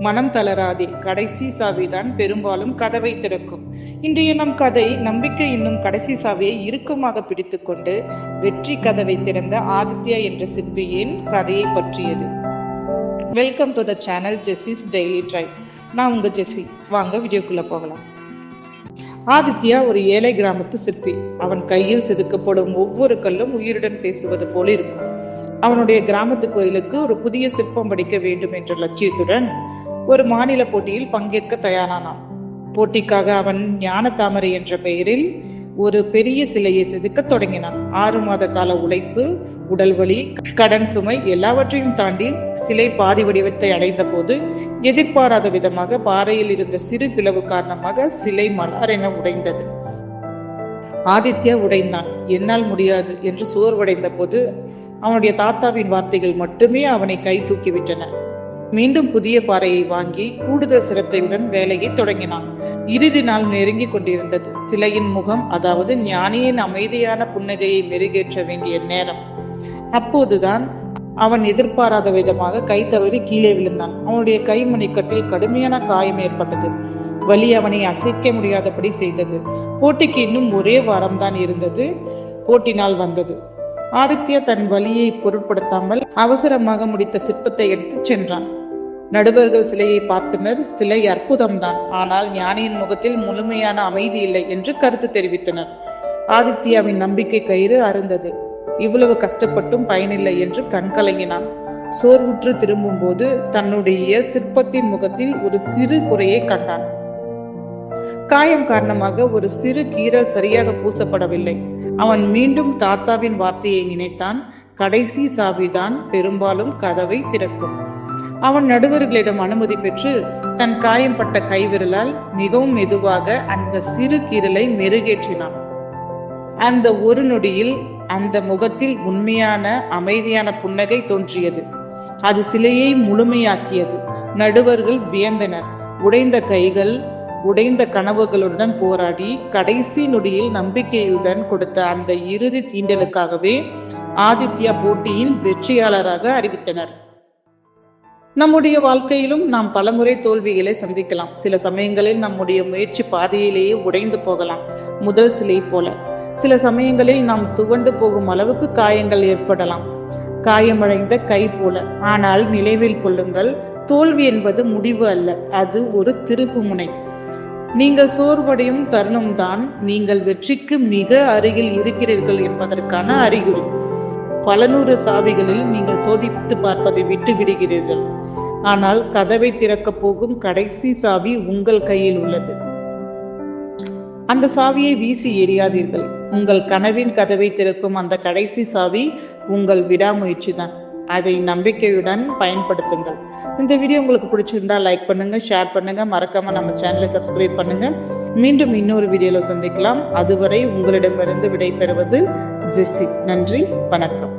மனம் தளராதே. கடைசி சாவிதான் பெரும்பாலும் கதவை திறக்கும். இன்றைய நம் கதை நம்பிக்கை என்னும் கடைசி சாவியை இறுக்கமாக பிடித்துக்கொண்டு வெற்றி கதவை திறந்த ஆதித்யா என்ற சிற்பியின் கதையை பற்றியது. Welcome to the channel Jessy's daily drive நான் உங்க ஜெஸ்ஸி வாங்க வீடியோக்குள்ள போகலாம். ஆதித்யா ஒரு ஏழை கிராமத்து சிற்பி. அவன் கையில் செதுக்கப்படும் ஒவ்வொரு கல்லும் உயிருடன் பேசுவது போல இருக்கும். அவனுடைய கிராமத்து கோயிலுக்கு ஒரு புதிய சிற்பம் படிக்க வேண்டும் என்ற லட்சியத்துடன் ஒரு மாநில போட்டியில் பங்கேற்க தயாரானான். போட்டிக்காக அவன் ஞான தாமரை என்ற பெயரில் ஒரு பெரிய சிலையை செதுக்க தொடங்கினான். ஆறு மாத கால உழைப்பு உடல் வலி கடன் சுமை எல்லாவற்றையும் தாண்டி சிலை பாதி வடிவத்தை அடைந்த போது எதிர்பாராத விதமாக பாறையில் இருந்த சிறு பிளவு காரணமாக சிலை மலாரென உடைந்தது. ஆதித்யா உடைந்தான். என்னால் முடியாது என்று சோர்வடைந்த போது அவனுடைய தாத்தாவின் வார்த்தைகள் மட்டுமே அவனை கை தூக்கிவிட்டன. மீண்டும் புதிய பாறையை வாங்கி கூடுதல் சிரத்தையுடன் வேலையை தொடங்கினான். இறுதி நாள் நெருங்கி கொண்டிருந்தது. சிலையின் முகம் அதாவது ஞானியின் அமைதியான புன்னகையை மெருகேற்ற வேண்டிய நேரம். அப்போதுதான் அவன் எதிர்பாராத விதமாக கை தவறி கீழே விழுந்தான். அவனுடைய கை மணிக்கட்டில் கடுமையான காயம் ஏற்பட்டது. வலி அவனை அசைக்க முடியாதபடி செய்தது. போட்டிக்கு இன்னும் ஒரே வாரம்தான் இருந்தது. போட்டி நாள் வந்தது. ஆதித்யா தன் வலியை பொருட்படுத்தாமல் அவசரமாக முடித்த சிற்பத்தை எடுத்துச் சென்றான். நடுவர்கள் சிலையை பார்த்தனர். சிலை அற்புதம்தான். ஆனால் ஞானியின் முகத்தில் முழுமையான அமைதி இல்லை என்று கருத்து தெரிவித்தனர். ஆதித்யாவின் நம்பிக்கை கயிறு அருந்தது இவ்வளவு கஷ்டப்பட்டும் பயனில்லை என்று கண்கலங்கினான் சோர்வுற்று திரும்பும் போது தன்னுடைய சிற்பத்தின் முகத்தில் ஒரு சிறு குறையை கண்டான். காயம் காரணமாக ஒரு சிறு கீரல் சரியாக பூசப்படவில்லை. அவன் மீண்டும் தாத்தாவின் வார்த்தையை நினைத்தான். கடைசி சாவிதான் பெரும்பாலும் கதவை திறக்கும். அவன் நடுவர்களிடம் அனுமதி பெற்று தன் காயம் பட்ட கைவிரலால் மிகவும் மெதுவாக அந்த சிறு கீரலை மெருகேற்றினான். அந்த ஒரு நொடியில் அந்த முகத்தில் உண்மையான அமைதியான புன்னகை தோன்றியது. அது சிலையை முழுமையாக்கியது. நடுவர்கள் வியந்தனர். உடைந்த கைகள் உடைந்த கனவுகளுடன் போராடி கடைசி நொடியில் நம்பிக்கையுடன் கொடுத்த அந்த இறுதி தீண்டலுக்காகவே ஆதித்யா போட்டியின் வெற்றியாளராக அறிவித்தனர். நம்முடைய வாழ்க்கையிலும் நாம் பலமுறை தோல்விகளை சந்திக்கலாம். சில சமயங்களில் நம்முடைய முயற்சி பாதையிலேயே உடைந்து போகலாம். முதல் சிலை போல. சில சமயங்களில் நாம் துவண்டு போகும் அளவுக்கு காயங்கள் ஏற்படலாம். காயமடைந்த கை போல. ஆனால் நினைவில் கொள்ளுங்கள் தோல்வி என்பது முடிவு அல்ல. அது ஒரு திருப்பு முனை. நீங்கள் சோர்வடையும் தருணம்தான் நீங்கள் வெற்றிக்கு மிக அருகில் இருக்கிறீர்கள் என்பதற்கான அறிகுறி. பல நூறு சாவிகளில் நீங்கள் சோதித்து பார்ப்பதை விட்டு விடுகிறீர்கள். ஆனால் கதவை திறக்கப் போகும் கடைசி சாவி உங்கள் கையில் உள்ளது. அந்த சாவியை வீசி எறியாதீர்கள். உங்கள் கனவின் கதவை திறக்கும் அந்த கடைசி சாவி உங்கள் விடாமுயற்சி தான் அதை நம்பிக்கையுடன் பயன்படுத்துங்கள். இந்த வீடியோ உங்களுக்கு பிடிச்சிருந்தா லைக் பண்ணுங்க ஷேர் பண்ணுங்க மறக்காம நம்ம சேனலை சப்ஸ்கிரைப் பண்ணுங்க. மீண்டும் இன்னொரு வீடியோல சந்திக்கலாம். அதுவரை உங்களிடமிருந்து விடைபெறுவது ஜெஸ்ஸி. நன்றி வணக்கம்.